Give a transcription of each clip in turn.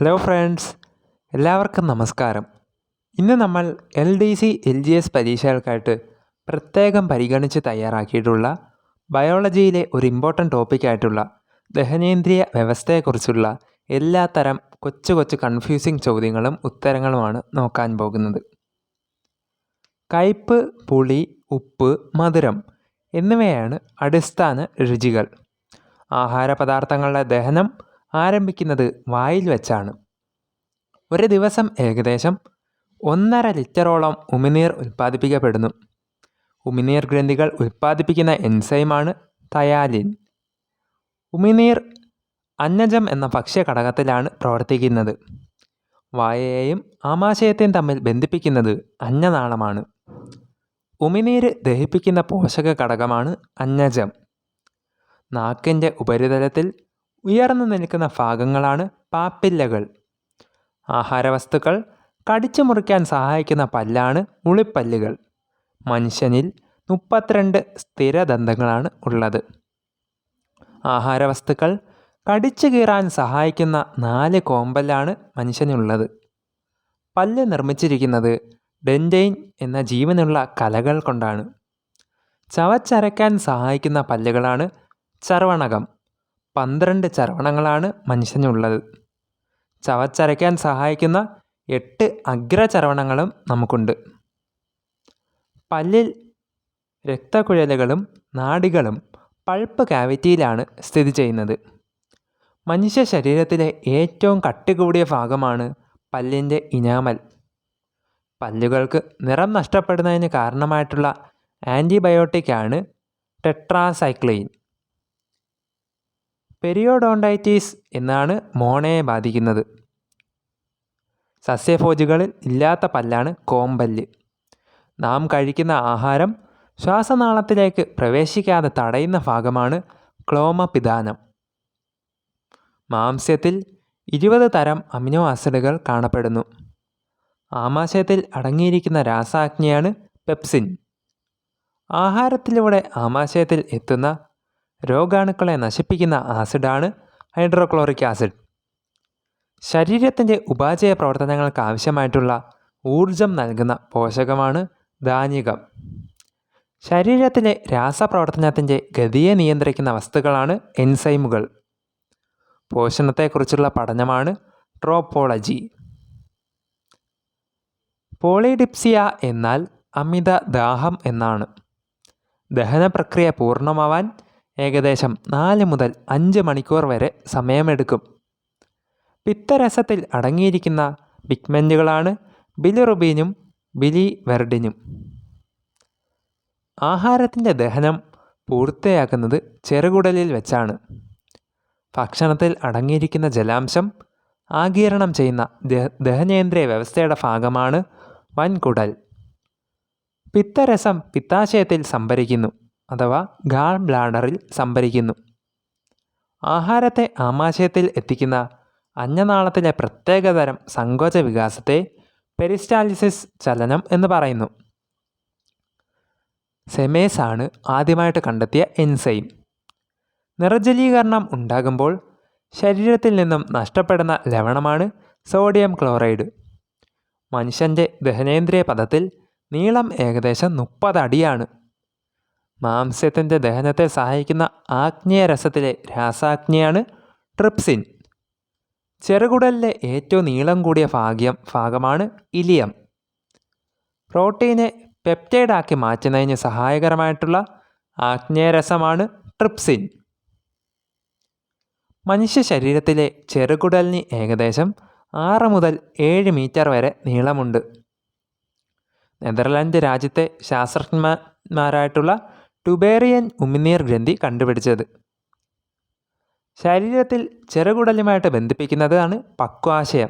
Hello friends എല്ലാവർക്കും നമസ്കാരം. ഇന്ന് നമ്മൾ L D C L G S പരീക്ഷകൾക്കായിട്ട് പ്രത്യേകം പരിഗണിച്ച് തയ്യാറാക്കിയിട്ടുള്ള ബയോളജിയിലെ ഒരു ഇമ്പോർട്ടന്റ് ടോപ്പിക്കായിട്ടുള്ള ദഹനേന്ദ്രിയ വ്യവസ്ഥയെക്കുറിച്ചുള്ള എല്ലാ തരം കൊച്ചു കൊച്ചു കൺഫ്യൂസിങ് ചോദ്യങ്ങളും ഉത്തരങ്ങളുമാണ് നോക്കാൻ പോകുന്നത്. കയ്പ് പുളി ഉപ്പ് മധുരം എന്നിവയാണ് അടിസ്ഥാന രുചികൾ. ആഹാരപദാർത്ഥങ്ങളുടെ ദഹനം ആരംഭിക്കുന്നത് വായിൽ വെച്ചാണ്. ഒരു ദിവസം ഏകദേശം ഒന്നര ലിറ്ററോളം ഉമിനീർ ഉൽപ്പാദിപ്പിക്കപ്പെടുന്നു. ഉമിനീർ ഗ്രന്ഥികൾ ഉൽപ്പാദിപ്പിക്കുന്ന എൻസൈമാണ് തയാലിൻ. ഉമിനീർ അന്നജം എന്ന ഭക്ഷ്യഘടകത്തിലാണ് പ്രവർത്തിക്കുന്നത്. വായയെയും ആമാശയത്തെയും തമ്മിൽ ബന്ധിപ്പിക്കുന്നത് അന്നനാളമാണ്. ഉമിനീര് ദഹിപ്പിക്കുന്ന പോഷക ഘടകമാണ് അന്നജം. നാക്കിന്റെ ഉപരിതലത്തിൽ ഉയർന്നു നിൽക്കുന്ന ഭാഗങ്ങളാണ് പാപ്പില്ലകൾ. ആഹാരവസ്തുക്കൾ കടിച്ചു മുറിക്കാൻ സഹായിക്കുന്ന പല്ലാണ് മുളിപ്പല്ലുകൾ. മനുഷ്യനിൽ മുപ്പത്തിരണ്ട് സ്ഥിരദന്തങ്ങളാണ് ഉള്ളത്. ആഹാരവസ്തുക്കൾ കടിച്ചു കീറാൻ സഹായിക്കുന്ന നാല് കോമ്പല്ലാണ് മനുഷ്യനുള്ളത്. പല്ല് നിർമ്മിച്ചിരിക്കുന്നത് ഡെന്റൈൻ എന്ന ജീവനുള്ള കലകൾ കൊണ്ടാണ്. ചവച്ചരയ്ക്കാൻ സഹായിക്കുന്ന പല്ലുകളാണ് ചർവണകം. പന്ത്രണ്ട് ചർവണങ്ങളാണ് മനുഷ്യനുള്ളത്. ചവച്ചരയ്ക്കാൻ സഹായിക്കുന്ന എട്ട് അഗ്രചർവണങ്ങളും നമുക്കുണ്ട്. പല്ലിൽ രക്തക്കുഴലുകളും നാഡികളും പൾപ്പ് കാവിറ്റിയിലാണ് സ്ഥിതി ചെയ്യുന്നത്. മനുഷ്യ ശരീരത്തിലെ ഏറ്റവും കട്ടികൂടിയ ഭാഗമാണ് പല്ലിന്റെ ഇനാമൽ. പല്ലുകൾക്ക് നിറം നഷ്ടപ്പെടുന്നതിന് കാരണമായിട്ടുള്ള ആന്റിബയോട്ടിക്കാണ് ടെട്രാസൈക്ലൈൻ. പെരിയോഡോണ്ടൈറ്റീസ് എന്നാണ് മോണയെ ബാധിക്കുന്നത്. സസ്യഭോജികളിൽ ഇല്ലാത്ത പല്ലാണ് കോമ്പല്ല്. നാം കഴിക്കുന്ന ആഹാരം ശ്വാസനാളത്തിലേക്ക് പ്രവേശിക്കാതെ തടയുന്ന ഭാഗമാണ് ക്ലോമപിദാനം മാംസ്യത്തിൽ ഇരുപത് തരം അമിനോ ആസിഡുകൾ കാണപ്പെടുന്നു. ആമാശയത്തിൽ അടങ്ങിയിരിക്കുന്ന രാസാജ്ഞയാണ് പെപ്സിൻ. ആഹാരത്തിലൂടെ ആമാശയത്തിൽ എത്തുന്ന രോഗാണുക്കളെ നശിപ്പിക്കുന്ന ആസിഡാണ് ഹൈഡ്രോക്ലോറിക് ആസിഡ്. ശരീരത്തിന്റെ ഉപാചയ പ്രവർത്തനങ്ങൾക്ക് ആവശ്യമായിട്ടുള്ള ഊർജം നൽകുന്ന പോഷകമാണ് ധാന്യകം. ശരീരത്തിലെ രാസപ്രവർത്തനത്തിന്റെ ഗതിയെ നിയന്ത്രിക്കുന്ന വസ്തുക്കളാണ് എൻസൈമുകൾ. പോഷണത്തെക്കുറിച്ചുള്ള പഠനമാണ് ട്രോപ്പോളജി. പോളിഡിപ്സിയ എന്നാൽ അമിത ദാഹം എന്നാണ്. ദഹന പ്രക്രിയ പൂർണമാവാൻ ഏകദേശം നാല് മുതൽ അഞ്ച് മണിക്കൂർ വരെ സമയമെടുക്കും. പിത്തരസത്തിൽ അടങ്ങിയിരിക്കുന്ന പിഗ്മെന്റുകളാണ് ബിലിറുബീനും ബിലി വെർഡിനും. ആഹാരത്തിന്റെ ദഹനം പൂർത്തിയാക്കുന്നത് ചെറുകുടലിൽ വെച്ചാണ്. ഭക്ഷണത്തിൽ അടങ്ങിയിരിക്കുന്ന ജലാംശം ആഗിരണം ചെയ്യുന്ന ദഹനേന്ദ്രിയ വ്യവസ്ഥയുടെ ഭാഗമാണ് വൻകുടൽ. പിത്തരസം പിത്താശയത്തിൽ സംഭരിക്കുന്നു. അഥവാ ഗാൾ ബ്ലാഡറിൽ സംഭരിക്കുന്നു. ആഹാരത്തെ ആമാശയത്തിൽ എത്തിക്കുന്ന അന്നനാളത്തിലെ പ്രത്യേകതരം സങ്കോച വികാസത്തെ പെരിസ്റ്റാലിസിസ് ചലനം എന്ന് പറയുന്നു. സെമേസ് ആണ് ആദ്യമായിട്ട് കണ്ടെത്തിയ എൻസൈം. നിർജലീകരണം ഉണ്ടാകുമ്പോൾ ശരീരത്തിൽ നിന്നും നഷ്ടപ്പെടുന്ന ലവണമാണ് സോഡിയം ക്ലോറൈഡ്. മനുഷ്യന്റെ ദഹനേന്ദ്രിയ പദത്തിൽ നീളം ഏകദേശം മുപ്പത് അടിയാണ്. മാംസ്യത്തിന്റെ ദഹനത്തെ സഹായിക്കുന്ന ആഗ്നേയ രസത്തിലെ രാസാജ്ഞയാണ് ട്രിപ്സിൻ. ചെറുകുടലിലെ ഏറ്റവും നീളം കൂടിയ ഭാഗ്യം ഭാഗമാണ് ഇലിയം. പ്രോട്ടീനെ പെപ്റ്റൈഡാക്കി മാറ്റുന്നതിന് സഹായകരമായിട്ടുള്ള ആഗ്നേയരസമാണ് ട്രിപ്സിൻ. മനുഷ്യ ശരീരത്തിലെ ചെറുകുടലിന് ഏകദേശം ആറ് മുതൽ ഏഴ് മീറ്റർ വരെ നീളമുണ്ട്. നെതർലാൻഡ് രാജ്യത്തെ ശാസ്ത്രജ്ഞന്മാരായിട്ടുള്ള ടുബേറിയൻ ഉമിനീർ ഗ്രന്ഥി കണ്ടുപിടിച്ചത്. ശരീരത്തിൽ ചെറുകുടലുമായിട്ട് ബന്ധിപ്പിക്കുന്നതാണ് പക്വാശയം.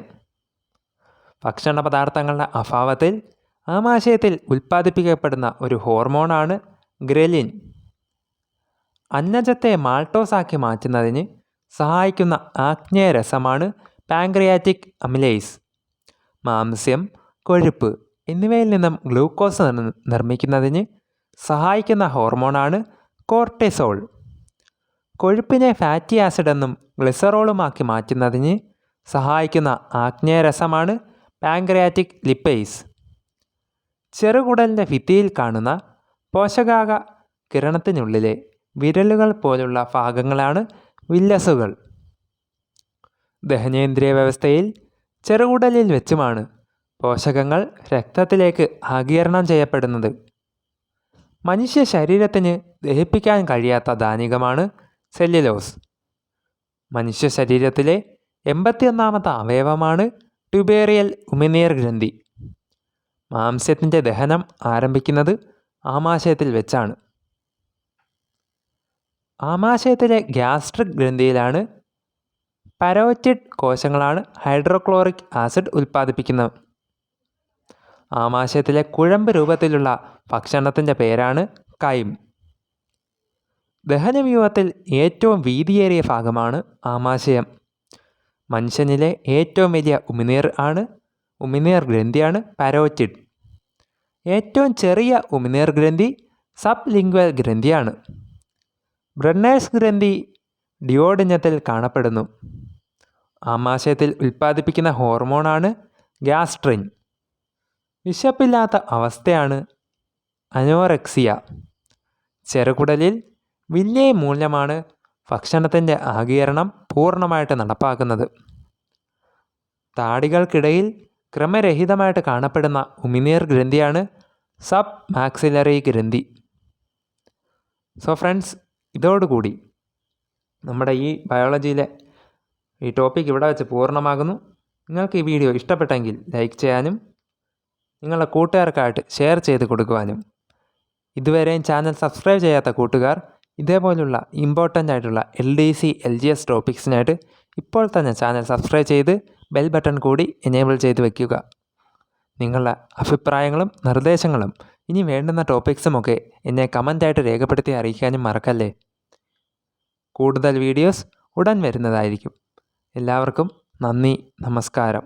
ഭക്ഷണ പദാർത്ഥങ്ങളുടെ അഭാവത്തിൽ ആമാശയത്തിൽ ഉൽപ്പാദിപ്പിക്കപ്പെടുന്ന ഒരു ഹോർമോണാണ് ഗ്രലിൻ. അന്നജത്തെ മാൾട്ടോസാക്കി മാറ്റുന്നതിന് സഹായിക്കുന്ന ആഗ്നേയ രസമാണ് പാങ്ക്രിയാറ്റിക് അമിലേസ്. മാംസ്യം കൊഴുപ്പ് എന്നിവയിൽ നിന്നും ഗ്ലൂക്കോസ് നിർമ്മിക്കുന്നതിന് സഹായിക്കുന്ന ഹോർമോണാണ് കോർട്ടിസോൾ. കൊഴുപ്പിനെ ഫാറ്റി ആസിഡ് എന്നും ഗ്ലിസറോളുമാക്കി മാറ്റുന്നതിന് സഹായിക്കുന്ന ആഗ്നേയരസമാണ് പാങ്ക്രിയാറ്റിക് ലിപ്പേസ്. ചെറുകുടലിന്റെ ഭിത്തിയിൽ കാണുന്ന പോഷകാക കിരണത്തിനുള്ളിലെ വിരലുകൾ പോലുള്ള ഭാഗങ്ങളാണ് വില്ലസുകൾ. ദഹനേന്ദ്രിയ വ്യവസ്ഥയിൽ ചെറുകുടലിൽ വെച്ചുമാണ് പോഷകങ്ങൾ രക്തത്തിലേക്ക് ആഗിരണം ചെയ്യപ്പെടുന്നത്. മനുഷ്യ ശരീരത്തിന് ദഹിപ്പിക്കാൻ കഴിയാത്ത ധാനികമാണ് സെല്ലുലോസ്. മനുഷ്യ ശരീരത്തിലെ എൺപത്തിയൊന്നാമത്തെ അവയവമാണ് ട്യൂബേറിയൽ ഉമിനീർ ഗ്രന്ഥി. മാംസ്യത്തിന്റെ ദഹനം ആരംഭിക്കുന്നത് ആമാശയത്തിൽ വെച്ചാണ്. ആമാശയത്തിലെ ഗ്യാസ്ട്രിക് ഗ്രന്ഥിയിലാണ് പരോറ്റിഡ് കോശങ്ങളാണ് ഹൈഡ്രോക്ലോറിക് ആസിഡ് ഉൽപ്പാദിപ്പിക്കുന്നത്. ആമാശയത്തിലെ കുഴമ്പ് രൂപത്തിലുള്ള ഭക്ഷണത്തിന്റെ പേരാണ് കൈം. ദഹനവ്യൂഹത്തിൽ ഏറ്റവും വീതിയേറിയ ഭാഗമാണ് ആമാശയം. മനുഷ്യനിലെ ഏറ്റവും വലിയ ഉമിനീർ ആണ് ഉമിനീർ ഗ്രന്ഥിയാണ് പാരോറ്റിഡ്. ഏറ്റവും ചെറിയ ഉമിനീർ ഗ്രന്ഥി സബ് ലിംഗ്വൽ ഗ്രന്ഥിയാണ്. ബ്രണ്ണേഴ്സ് ഗ്രന്ഥി ഡിയോഡിഞ്ഞത്തിൽ കാണപ്പെടുന്നു. ആമാശയത്തിൽ ഉൽപ്പാദിപ്പിക്കുന്ന ഹോർമോണാണ് ഗ്യാസ്ട്രിൻ. വിശപ്പില്ലാത്ത അവസ്ഥയാണ് അനോറക്സിയ. ചെറുകുടലിൽ വലിയ മൂല്യമാണ് ഭക്ഷണത്തിന്റെ ആകീരണം പൂർണമായിട്ട് നടപ്പാക്കുന്നത്. താടികൾക്കിടയിൽ ക്രമരഹിതമായിട്ട് കാണപ്പെടുന്ന ഉമിനീർ ഗ്രന്ഥിയാണ് സബ് മാക്സിലറി ഗ്രന്ഥി. സോ ഫ്രണ്ട്സ് ഇതോടുകൂടി നമ്മുടെ ഈ ബയോളജിയിലെ ഈ ടോപ്പിക് ഇവിടെ വെച്ച് പൂർണമാകുന്നു. നിങ്ങൾക്ക് ഈ വീഡിയോ ഇഷ്ടപ്പെട്ടെങ്കിൽ ലൈക്ക് ചെയ്യാനും നിങ്ങളുടെ കൂട്ടുകാർക്കായിട്ട് ഷെയർ ചെയ്ത് കൊടുക്കുവാനും. ഇതുവരെയും ചാനൽ സബ്സ്ക്രൈബ് ചെയ്യാത്ത കൂട്ടുകാർ ഇതേപോലുള്ള ഇമ്പോർട്ടന്റ് ആയിട്ടുള്ള L D C L G S ടോപ്പിക്സിനായിട്ട് ഇപ്പോൾ തന്നെ ചാനൽ സബ്സ്ക്രൈബ് ചെയ്ത് ബെൽ ബട്ടൺ കൂടി എനേബിൾ ചെയ്ത് വയ്ക്കുക നിങ്ങളുടെ അഭിപ്രായങ്ങളും നിർദ്ദേശങ്ങളും ഇനി വേണ്ടുന്ന ടോപ്പിക്സുമൊക്കെ എന്നെ കമന്റായിട്ട് രേഖപ്പെടുത്തി അറിയിക്കാനും മറക്കല്ലേ? കൂടുതൽ വീഡിയോസ് ഉടൻ വരുന്നതായിരിക്കും. എല്ലാവർക്കും നന്ദി നമസ്കാരം.